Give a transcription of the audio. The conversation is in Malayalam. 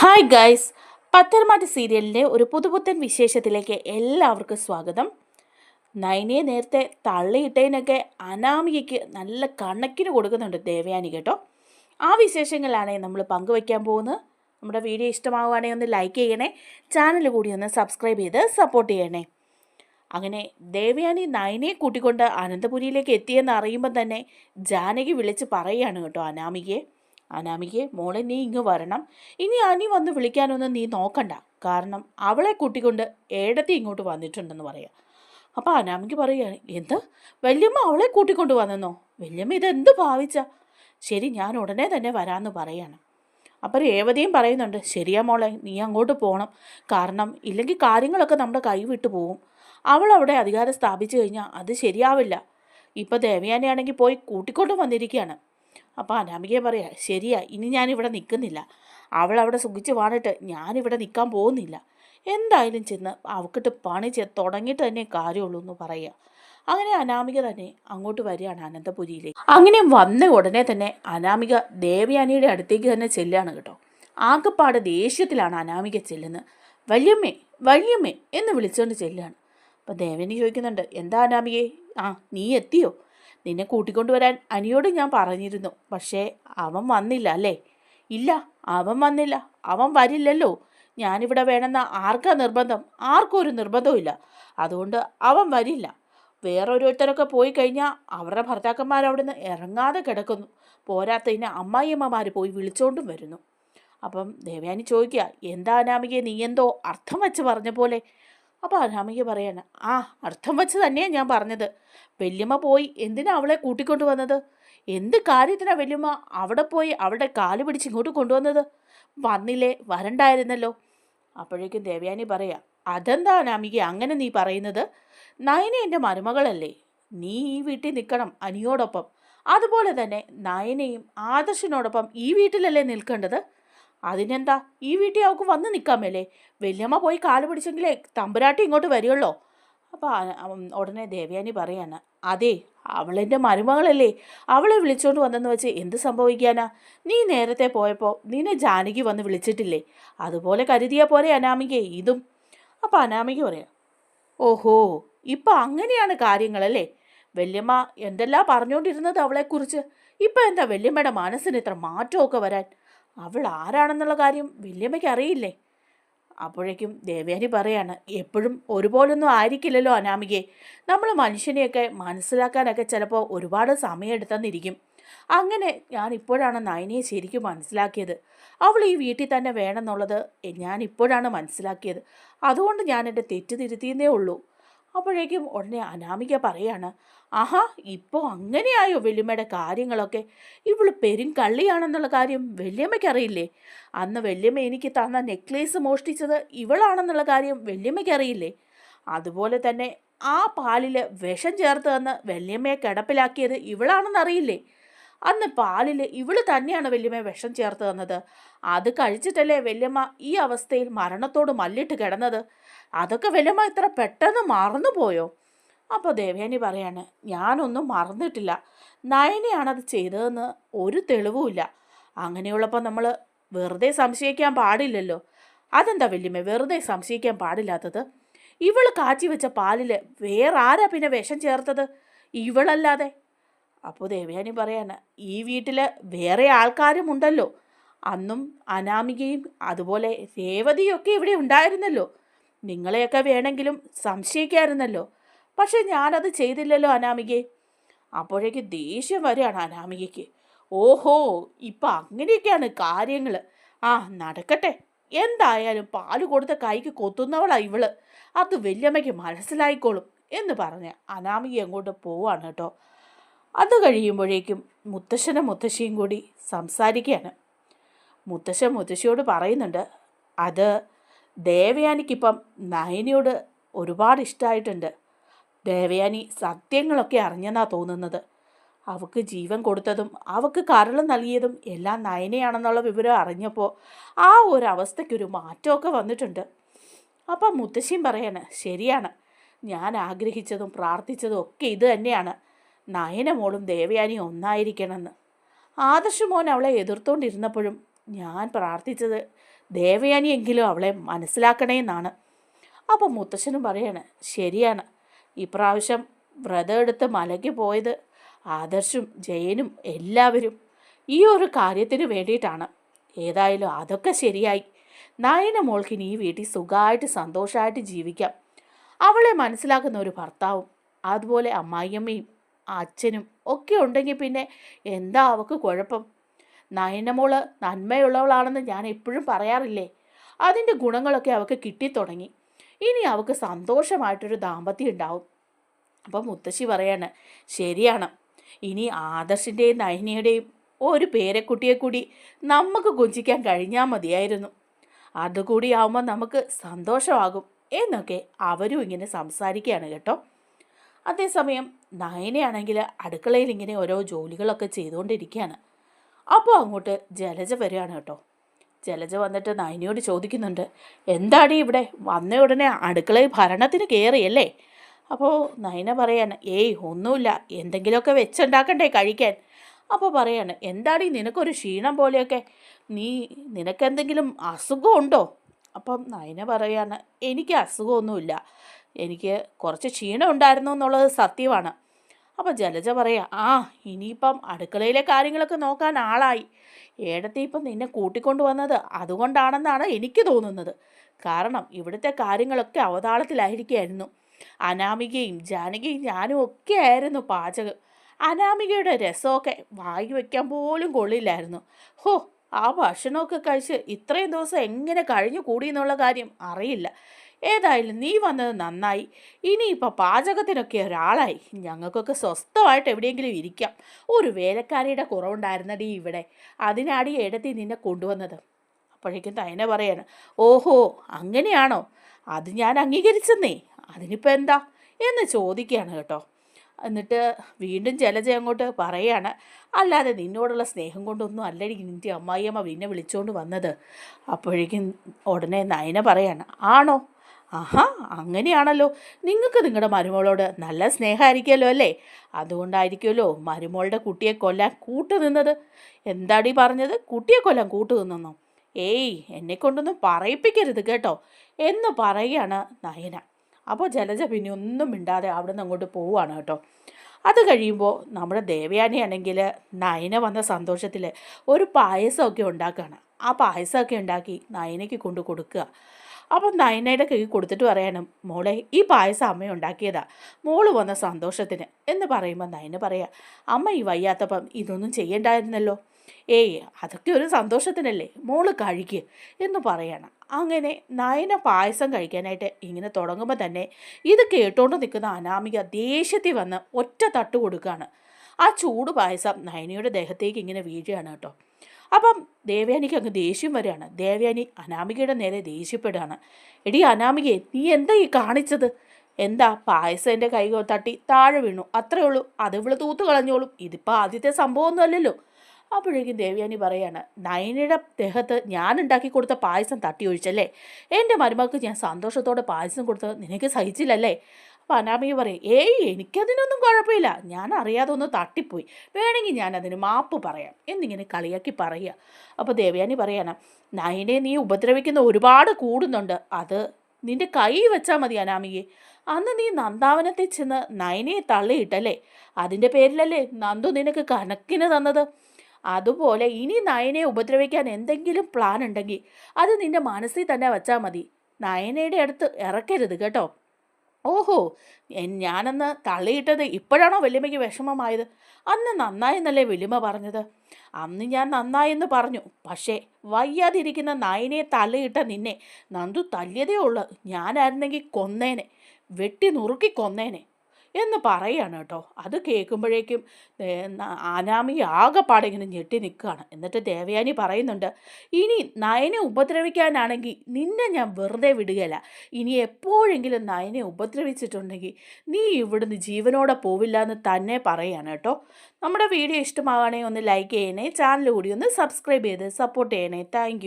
Hi guys. പത്തരമാറ്റ് സീരിയലിന്റെ ഒരു പുതുപുത്തൻ വിശേഷത്തിലേക്ക് എല്ലാവർക്കും സ്വാഗതം. നൈനയെ നേരത്തെ തള്ളിയിട്ടതിനൊക്കെ അനാമികയ്ക്ക് നല്ല കണക്കിന് കൊടുക്കുന്നുണ്ട് ദേവയാനി കേട്ടോ. ആ വിശേഷങ്ങളാണ് നമ്മൾ പങ്കുവയ്ക്കാൻ പോകുന്നത്. നമ്മുടെ വീഡിയോ ഇഷ്ടമാവുകയാണെങ്കിൽ ഒന്ന് ലൈക്ക് ചെയ്യണേ. ചാനൽ കൂടി ഒന്ന് സബ്സ്ക്രൈബ് ചെയ്ത് സപ്പോർട്ട് ചെയ്യണേ. അങ്ങനെ ദേവയാനി നയനയെ കൂട്ടിക്കൊണ്ട് അനന്തപുരിയിലേക്ക് എത്തിയെന്ന് അറിയുമ്പോൾ തന്നെ ജാനകി വിളിച്ച് പറയുകയാണ് കേട്ടോ അനാമികയെ. അനാമികയെ മോളെ നീ ഇങ്ങ് വരണം. ഇനി അനി വന്ന് വിളിക്കാനൊന്നും നീ നോക്കണ്ട. കാരണം അവളെ കൂട്ടിക്കൊണ്ട് ഏടത്തി ഇങ്ങോട്ട് വന്നിട്ടുണ്ടെന്ന് പറയാം. അപ്പോൾ അനാമിക്ക് പറയുകയാണ് എന്ത്? വല്യമ്മ അവളെ കൂട്ടിക്കൊണ്ട് വന്നെന്നോ? വല്യമ്മ ഇതെന്ത് ഭാവിച്ച? ശരി ഞാൻ ഉടനെ തന്നെ വരാമെന്ന് പറയാണ്. അപ്പോൾ രേവതിയും പറയുന്നുണ്ട് ശരിയാ മോളെ നീ അങ്ങോട്ട് പോകണം കാരണം ഇല്ലെങ്കിൽ കാര്യങ്ങളൊക്കെ നമ്മുടെ കൈ വിട്ടു പോവും. അവൾ അവിടെ അധികാരം സ്ഥാപിച്ചു കഴിഞ്ഞാൽ അത് ശരിയാവില്ല. ഇപ്പോൾ ദേവയാനിയാണെങ്കിൽ പോയി കൂട്ടിക്കൊണ്ട് വന്നിരിക്കുകയാണ്. അപ്പോൾ അനാമികയെ പറയാ ശരിയാ ഇനി ഞാനിവിടെ നിൽക്കുന്നില്ല അവൾ അവിടെ സുഖിച്ച് വാണിട്ട് ഞാനിവിടെ നിൽക്കാൻ പോകുന്നില്ല. എന്തായാലും ചെന്ന് അവക്കിട്ട് പണി ചെ തുടങ്ങിയിട്ട് തന്നെ കാര്യമുള്ളൂ എന്ന് പറയുക അങ്ങനെ അനാമിക തന്നെ അങ്ങോട്ട് വരികയാണ് അനന്തപുരിയിലേക്ക്. അങ്ങനെ വന്ന ഉടനെ തന്നെ അനാമിക ദേവയാനിയുടെ അടുത്തേക്ക് തന്നെ ചെല്ലുകയാണ് കേട്ടോ. ആകെപ്പാട് ദേഷ്യത്തിലാണ് അനാമിക ചെല്ലുന്നത്. വല്യമ്മേ വല്യമ്മേ എന്ന് വിളിച്ചുകൊണ്ട് ചെല്ലുകയാണ്. അപ്പോൾ ദേവനി ചോദിക്കുന്നുണ്ട് എന്താ അനാമികയെ ആ നീ എത്തിയോ? നിന്നെ കൂട്ടിക്കൊണ്ടുവരാൻ അനിയോട് ഞാൻ പറഞ്ഞിരുന്നു. പക്ഷേ അവൻ വന്നില്ല അല്ലേ? ഇല്ല അവൻ വന്നില്ല. അവൻ വരില്ലല്ലോ. ഞാനിവിടെ വേണമെന്ന ആർക്കാ നിർബന്ധം? ആർക്കും ഒരു നിർബന്ധവും അതുകൊണ്ട് അവൻ വരില്ല. വേറൊരുത്തരൊക്കെ പോയി കഴിഞ്ഞാൽ അവരുടെ ഭർത്താക്കന്മാർ അവിടെ നിന്ന് ഇറങ്ങാതെ കിടക്കുന്നു. പോരാത്തതിന് അമ്മായിയമ്മമാർ പോയി വിളിച്ചോണ്ടും വരുന്നു. അപ്പം ദേവയാനി ചോദിക്കുക എന്താ അനാമികയെ നീ എന്തോ അർത്ഥം വെച്ച് പറഞ്ഞ പോലെ? അപ്പോൾ അനാമിക പറയാണ് ആ അർത്ഥം വെച്ച് തന്നെയാണ് ഞാൻ പറഞ്ഞത്. വല്യമ്മ പോയി എന്തിനാ അവളെ കൂട്ടിക്കൊണ്ട് വന്നത്? എന്ത് കാര്യത്തിനാ വല്യമ്മ അവിടെ പോയി അവളുടെ കാൽ പിടിച്ച് ഇങ്ങോട്ട് കൊണ്ടുവന്നത്? വന്നില്ലേ വരണ്ടായിരുന്നല്ലോ. അപ്പോഴേക്കും ദേവയാനി പറയാ അതെന്താ അനാമിക അങ്ങനെ നീ പറയുന്നത്? നയന എന്റെ മരുമകളല്ലേ. നീ ഈ വീട്ടിൽ നിൽക്കണം അനിയോടൊപ്പം. അതുപോലെ തന്നെ നയനയും ആദർശിനോടൊപ്പം ഈ വീട്ടിലല്ലേ നിൽക്കേണ്ടത്? അതിനെന്താ? ഈ വീട്ടിൽ അവൾക്ക് വന്ന് നിൽക്കാമല്ലേ വല്യമ്മ പോയി കാൽ പിടിച്ചെങ്കിലേ തമ്പുരാട്ടി ഇങ്ങോട്ട് വരികയുള്ളോ അപ്പോൾ ഉടനെ ദേവയാനി പറയാണ് അതെ അവളെന്റെ മരുമകളല്ലേ. അവളെ വിളിച്ചോണ്ട് വന്നെന്ന് വെച്ച് എന്ത് സംഭവിക്കാനാ? നീ നേരത്തെ പോയപ്പോൾ നിന്നെ ജാനകി വന്ന് വിളിച്ചിട്ടില്ലേ? അതുപോലെ കരുതിയാൽ പോലെ അനാമികയെ ഇതും. അപ്പോൾ അനാമിക പറയാം ഓഹോ ഇപ്പം അങ്ങനെയാണ് കാര്യങ്ങളല്ലേ? വല്യമ്മ എന്തെല്ലാം പറഞ്ഞുകൊണ്ടിരുന്നത് അവളെക്കുറിച്ച്? ഇപ്പം എന്താ വല്യമ്മയുടെ മനസ്സിന് ഇത്ര മാറ്റമൊക്കെ വരാൻ? അവൾ ആരാണെന്നുള്ള കാര്യം വല്യമ്മയ്ക്ക് അറിയില്ലേ? അപ്പോഴേക്കും ദേവയാനി പറയാണ് എപ്പോഴും ഒരുപോലൊന്നും ആയിരിക്കില്ലല്ലോ അനാമികയെ നമ്മൾ മനുഷ്യനെയൊക്കെ മനസ്സിലാക്കാനൊക്കെ ചിലപ്പോൾ ഒരുപാട് സമയമെടുത്തെന്നിരിക്കും അങ്ങനെ ഞാൻ ഇപ്പോഴാണ് നയനയെ ശരിക്കും മനസ്സിലാക്കിയത്. അവൾ ഈ വീട്ടിൽ തന്നെ വേണമെന്നുള്ളത് ഞാൻ ഇപ്പോഴാണ് മനസ്സിലാക്കിയത്. അതുകൊണ്ട് ഞാൻ എന്റെ തെറ്റ് തിരുത്തിയെന്നേ ഉള്ളൂ. അപ്പോഴേക്കും ഉടനെ അനാമിക പറയാണ് ആഹാ ഇപ്പോൾ അങ്ങനെയായോ വെല്ലുമ്മയുടെ കാര്യങ്ങളൊക്കെ? ഇവൾ പെരും കള്ളിയാണെന്നുള്ള കാര്യം വല്യമ്മയ്ക്ക് അറിയില്ലേ അന്ന് വല്യമ്മ എനിക്ക് തന്ന നെക്ലേസ് മോഷ്ടിച്ചത് ഇവളാണെന്നുള്ള കാര്യം വല്യമ്മയ്ക്ക് അറിയില്ലേ അതുപോലെ തന്നെ ആ പാലിൽ വിഷം ചേർത്ത് തന്ന് വല്യമ്മയെ കിടപ്പിലാക്കിയത് ഇവളാണെന്നറിയില്ലേ? അന്ന് പാലിൽ ഇവൾ തന്നെയാണ് വല്യമ്മ വിഷം ചേർത്ത് തന്നത്. അത് കഴിച്ചിട്ടല്ലേ വല്യമ്മ ഈ അവസ്ഥയിൽ മരണത്തോട് മല്ലിട്ട് കിടന്നത്? അതൊക്കെ വല്ല ഇത്ര പെട്ടെന്ന് മറന്നുപോയോ അപ്പോൾ ദേവേനി പറയാണ് ഞാനൊന്നും മറന്നിട്ടില്ല. നയനയാണത് ചെയ്തതെന്ന് ഒരു തെളിവുമില്ല. അങ്ങനെയുള്ളപ്പോൾ നമ്മൾ വെറുതെ സംശയിക്കാൻ പാടില്ലല്ലോ. അതെന്താ വല്യമ്മ വെറുതെ സംശയിക്കാൻ പാടില്ലാത്തത്? ഇവൾ കാച്ചി വെച്ച പാലിൽ വേറെ ആരാ പിന്നെ വിഷം ചേർത്തത്? ഇവളല്ലാതെ? അപ്പോൾ ദേവയാനി പറയാണ് ഈ വീട്ടിൽ വേറെ ആൾക്കാരും ഉണ്ടല്ലോ അന്നും അനാമികയും അതുപോലെ രേവതിയൊക്കെ ഇവിടെ ഉണ്ടായിരുന്നല്ലോ. നിങ്ങളെയൊക്കെ വേണമെങ്കിലും സംശയിക്കായിരുന്നല്ലോ. പക്ഷെ ഞാനത് ചെയ്തില്ലല്ലോ അനാമികയെ അപ്പോഴേക്ക് ദേഷ്യം വരികയാണ് അനാമികയ്ക്ക്. ഓഹോ ഇപ്പം അങ്ങനെയൊക്കെയാണ് കാര്യങ്ങൾ ആ നടക്കട്ടെ. എന്തായാലും പാൽ കൊടുത്ത കൈക്ക് കൊത്തുന്നവളാണ് ഇവൾ. അത് വല്യമ്മയ്ക്ക് മനസ്സിലായിക്കോളും എന്ന് പറഞ്ഞ് അനാമിക അങ്ങോട്ട് പോവാണ് കേട്ടോ. അത് കഴിയുമ്പോഴേക്കും മുത്തശ്ശനും മുത്തശ്ശിയും കൂടി സംസാരിക്കുകയാണ്. മുത്തശ്ശൻ മുത്തശ്ശിയോട് പറയുന്നുണ്ട് അത് ദേവയാനിക്കിപ്പം നയനിയോട് ഒരുപാട് ഇഷ്ടമായിട്ടുണ്ട് ദേവയാനി സത്യങ്ങളൊക്കെ അറിഞ്ഞെന്നാ തോന്നുന്നത്. അവൾക്ക് ജീവൻ കൊടുത്തതും അവൾക്ക് കരൾ നൽകിയതും എല്ലാം നയനയാണെന്നുള്ള വിവരം അറിഞ്ഞപ്പോൾ ആ ഒരു അവസ്ഥയ്ക്കൊരു മാറ്റമൊക്കെ വന്നിട്ടുണ്ട്. അപ്പം മുത്തശ്ശിയും പറയാണ് ശരിയാണ്. ഞാൻ ആഗ്രഹിച്ചതും പ്രാർത്ഥിച്ചതും ഒക്കെ ഇത് തന്നെയാണ്. നയനമോളും ദേവയാനിയും ഒന്നായിരിക്കണമെന്ന്. ആദർശ് മോൻ അവളെ എതിർത്തോണ്ടിരുന്നപ്പോഴും ഞാൻ പ്രാർത്ഥിച്ചത് ദേവയാനിയെങ്കിലും അവളെ മനസ്സിലാക്കണേന്നാണ്. അപ്പോൾ മുത്തശ്ശനും പറയാണ് ശരിയാണ്. ഇപ്രാവശ്യം വ്രതം എടുത്ത് മലയ്ക്ക് പോയത് ആദർശും ജയനും എല്ലാവരും ഈ ഒരു കാര്യത്തിന് വേണ്ടിയിട്ടാണ്. ഏതായാലും അതൊക്കെ ശരിയായി. നയന മോൾക്കിനി ഈ വീട്ടിൽ സുഖമായിട്ട് സന്തോഷമായിട്ട് ജീവിക്കാം. അവളെ മനസ്സിലാക്കുന്ന ഒരു ഭർത്താവും അതുപോലെ അമ്മായിയമ്മയും അച്ഛനും ഒക്കെ ഉണ്ടെങ്കിൽ പിന്നെ എന്താ അവൾക്ക് കുഴപ്പം? നയനമോൾ നന്മയുള്ളവളാണെന്ന് ഞാൻ എപ്പോഴും പറയാറില്ലേ? അതിന്റെ ഗുണങ്ങളൊക്കെ അവൾക്ക് കിട്ടിത്തുടങ്ങി. ഇനി അവൾക്ക് സന്തോഷമായിട്ടൊരു ദാമ്പത്യം ഉണ്ടാവും. അപ്പം മുത്തശ്ശി പറയാണ് ശരിയാണ്. ഇനി ആദർശിന്റെയും നയനയുടെയും ഒരു പേരക്കുട്ടിയെ കൂടി നമുക്ക് കൊഞ്ചിക്കാൻ കഴിഞ്ഞാൽ മതിയായിരുന്നു. അതുകൂടി ആവുമ്പോൾ നമുക്ക് സന്തോഷമാകും എന്നൊക്കെ അവരും ഇങ്ങനെ സംസാരിക്കുകയാണ് കേട്ടോ. അതേസമയം നയനയാണെങ്കിൽ അടുക്കളയിൽ ഇങ്ങനെ ഓരോ ജോലികളൊക്കെ ചെയ്തുകൊണ്ടിരിക്കുകയാണ്. അപ്പോൾ അങ്ങോട്ട് ജലജ വരികയാണ് കേട്ടോ. ജലജ വന്നിട്ട് നൈനിയോട് ചോദിക്കുന്നുണ്ട് എന്താടി ഇവിടെ? വന്ന ഉടനെ അടുക്കളയിൽ ഭരണത്തിന് കയറിയല്ലേ അപ്പോൾ നൈന പറയാണ് ഏയ് ഒന്നുമില്ല. എന്തെങ്കിലുമൊക്കെ വെച്ചുണ്ടാക്കണ്ടേ കഴിക്കാൻ. അപ്പോൾ പറയാണ് എന്താടി നിനക്കൊരു ക്ഷീണം പോലെയൊക്കെ? നീ നിനക്കെന്തെങ്കിലും അസുഖമുണ്ടോ? അപ്പം നയന പറയാണ് എനിക്ക് അസുഖമൊന്നുമില്ല. എനിക്ക് കുറച്ച് ക്ഷീണം ഉണ്ടായിരുന്നു എന്നുള്ളത് സത്യമാണ്. അപ്പം ജലജ പറയാ ആ ഇനിയിപ്പം അടുക്കളയിലെ കാര്യങ്ങളൊക്കെ നോക്കാൻ ആളായി. ഏടത്തെ ഇപ്പം നിന്നെ കൂട്ടിക്കൊണ്ടു വന്നത് അതുകൊണ്ടാണെന്നാണ് എനിക്ക് തോന്നുന്നത്. കാരണം ഇവിടുത്തെ കാര്യങ്ങളൊക്കെ അവതാളത്തിലായിരിക്കുകയായിരുന്നു അനാമികയും ജാനകിയും ഞാനും ഒക്കെ ആയിരുന്നു പാചകം. അനാമികയുടെ രസമൊക്കെ വായി വയ്ക്കാൻ പോലും കൊള്ളില്ലായിരുന്നു. ഹോ ആ ഭക്ഷണമൊക്കെ കഴിച്ച് ഇത്രയും ദിവസം എങ്ങനെ കഴിഞ്ഞു കൂടി എന്നുള്ള കാര്യം അറിയില്ല. ഏതായാലും നീ വന്നത് നന്നായി. ഇനിയിപ്പോൾ പാചകത്തിനൊക്കെ ഒരാളായി. ഞങ്ങൾക്കൊക്കെ സ്വസ്ഥമായിട്ട് എവിടെയെങ്കിലും ഇരിക്കാം. ഒരു വേലക്കാരിയുടെ കുറവുണ്ടായിരുന്നടി ഇവിടെ. അതിനാടി എടുത്തി നിന്നെ കൊണ്ടുവന്നത്. അപ്പോഴേക്കും തന്നെ പറയാണ് ഓഹോ അങ്ങനെയാണോ? അത് ഞാൻ അംഗീകരിച്ചെന്നേ. അതിനിപ്പോൾ എന്താ? എന്ന് ചോദിക്കുകയാണ് കേട്ടോ. എന്നിട്ട് വീണ്ടും ജലജ അങ്ങോട്ട് പറയാണ് അല്ലാതെ നിന്നോടുള്ള സ്നേഹം കൊണ്ടൊന്നും അല്ലടി നിന്റെ അമ്മായിയമ്മ പിന്നെ വിളിച്ചുകൊണ്ട് വന്നത്. അപ്പോഴേക്കും ഉടനെ നയന പറയാണ് ആണോ? ആഹാ അങ്ങനെയാണല്ലോ. നിങ്ങൾക്ക് നിങ്ങളുടെ മരുമോളോട് നല്ല സ്നേഹമായിരിക്കുമല്ലോ അല്ലേ? അതുകൊണ്ടായിരിക്കുമല്ലോ മരുമോളുടെ കുട്ടിയെ കൊല്ലാൻ കൂട്ടു നിന്നത്. എന്താടി പറഞ്ഞത്? കുട്ടിയെ കൊല്ലാൻ കൂട്ടു നിന്നോ ഏയ് എന്നെ കൊണ്ടൊന്നും പറയിപ്പിക്കരുത് കേട്ടോ. എന്ന് പറയുകയാണ് നയന. അപ്പോൾ ജലജ പിന്നെ ഒന്നും മിണ്ടാതെ അവിടെ നിന്ന് അങ്ങോട്ട് പോവുകയാണ് കേട്ടോ. അത് കഴിയുമ്പോൾ നമ്മുടെ ദേവയാനിയാണെങ്കിൽ നയന വന്ന സന്തോഷത്തിൽ ഒരു പായസമൊക്കെ ഉണ്ടാക്കുകയാണ്. ആ പായസമൊക്കെ ഉണ്ടാക്കി നയനയ്ക്ക് കൊണ്ട് കൊടുക്കുക. അപ്പം നയനയുടെ കൈ കൊടുത്തിട്ട് പറയണം മോളെ ഈ പായസം അമ്മ ഉണ്ടാക്കിയതാ. മോൾ വന്ന സന്തോഷത്തിന്. എന്ന് പറയുമ്പോൾ നയന പറയാം അമ്മ ഈ വയ്യാത്തപ്പം ഇതൊന്നും ചെയ്യണ്ടായിരുന്നല്ലോ. ഏയ് അതൊക്കെ ഒരു സന്തോഷത്തിനല്ലേ. മോൾ കഴിക്ക്. എന്ന് പറയണം. അങ്ങനെ നയന പായസം കഴിക്കാനായിട്ട് ഇങ്ങനെ തുടങ്ങുമ്പോൾ തന്നെ ഇത് കേട്ടോണ്ട് നിൽക്കുന്ന അനാമിക ദേഷ്യത്തിൽ വന്ന് ഒറ്റ തട്ട് കൊടുക്കുകയാണ് ആ ചൂട് പായസം നയനയുടെ ദേഹത്തേക്ക് ഇങ്ങനെ വീഴുകയാണ് കേട്ടോ. അപ്പം ദേവയാനിക്ക് അങ്ങ് ദേഷ്യം വരികയാണ്. ദേവയാനി അനാമികയുടെ നേരെ ദേഷ്യപ്പെടുകയാണ്. എടി അനാമികയെ നീ എന്താ ഈ കാണിച്ചത്? എന്താ പായസം എന്റെ കൈ തട്ടി താഴെ വീണു. അത്രേ ഉള്ളൂ. അത് ഇവൾ തൂത്ത് കളഞ്ഞോളും. ഇതിപ്പോൾ ആദ്യത്തെ സംഭവമൊന്നും അല്ലല്ലോ അപ്പോഴേക്കും ദേവയാനി പറയാണ് നയനയുടെ ദേഹത്ത് ഞാൻ ഉണ്ടാക്കി കൊടുത്ത പായസം തട്ടി ഒഴിച്ചല്ലേ? എന്റെ മരുമക്ക് ഞാൻ സന്തോഷത്തോടെ പായസം കൊടുത്തത് നിനക്ക് സഹിച്ചില്ലല്ലേ? അനാമിക പറയും ഏയ് എനിക്കതിനൊന്നും കുഴപ്പമില്ല. ഞാൻ അറിയാതെ ഒന്ന് തട്ടിപ്പോയി. വേണമെങ്കിൽ ഞാൻ അതിന് മാപ്പ് പറയാം. എന്നിങ്ങനെ കളിയാക്കി പറയുക. അപ്പോൾ ദേവയാനി പറയണം നയനെ നീ ഉപദ്രവിക്കുന്ന ഒരുപാട് കൂടുന്നുണ്ട്. അത് നിന്റെ കൈ വെച്ചാൽ മതി അനാമികയെ. അന്ന് നീ നന്ദാവനത്തിൽ ചെന്ന് നയനയെ തള്ളിയിട്ടല്ലേ? അതിന്റെ പേരിലല്ലേ നന്ദു നിനക്ക് കണക്കിന് തന്നത്? അതുപോലെ ഇനി നയനെ ഉപദ്രവിക്കാൻ എന്തെങ്കിലും പ്ലാൻ ഉണ്ടെങ്കിൽ അത് നിന്റെ മനസ്സിൽ തന്നെ വെച്ചാൽ മതി. നയനയുടെ അടുത്ത് ഇറക്കരുത് കേട്ടോ. ഓഹോ ഞാനന്ന് തള്ളിയിട്ടത് ഇപ്പോഴാണോ വലിയമ്മയ്ക്ക് വിഷമമായത്? അന്ന് നന്നായെന്നല്ലേ വലിയമ്മ പറഞ്ഞത്? അന്ന് ഞാൻ നന്നായെന്ന് പറഞ്ഞു പക്ഷേ വയ്യാതിരിക്കുന്ന നായനെ തള്ളിയിട്ട നിന്നെ നന്ദു തല്ലിയതേ ഉള്ളു. ഞാനായിരുന്നെങ്കിൽ കൊന്നേനെ വെട്ടി നുറുക്കി കൊന്നേനെ. എന്ന് പറയാണ് കേട്ടോ. അത് കേൾക്കുമ്പോഴേക്കും ആനാമി ആകെപ്പാടെ ഇങ്ങനെ ഞെട്ടി നിൽക്കുകയാണ്. എന്നിട്ട് ദേവയാനി പറയുന്നുണ്ട് ഇനി നയനെ ഉപദ്രവിക്കാനാണെങ്കിൽ നിന്നെ ഞാൻ വെറുതെ വിടുകയില്ല. ഇനി എപ്പോഴെങ്കിലും നയനെ ഉപദ്രവിച്ചിട്ടുണ്ടെങ്കിൽ നീ ഇവിടുന്ന് ജീവനോടെ പോവില്ല എന്ന് തന്നെ പറയാണ് കേട്ടോ. നമ്മുടെ വീഡിയോ ഇഷ്ടമാവുകയാണെങ്കിൽ ഒന്ന് ലൈക്ക് ചെയ്യണേ ചാനൽ കൂടി ഒന്ന് സബ്സ്ക്രൈബ് ചെയ്ത് സപ്പോർട്ട് ചെയ്യണേ. താങ്ക്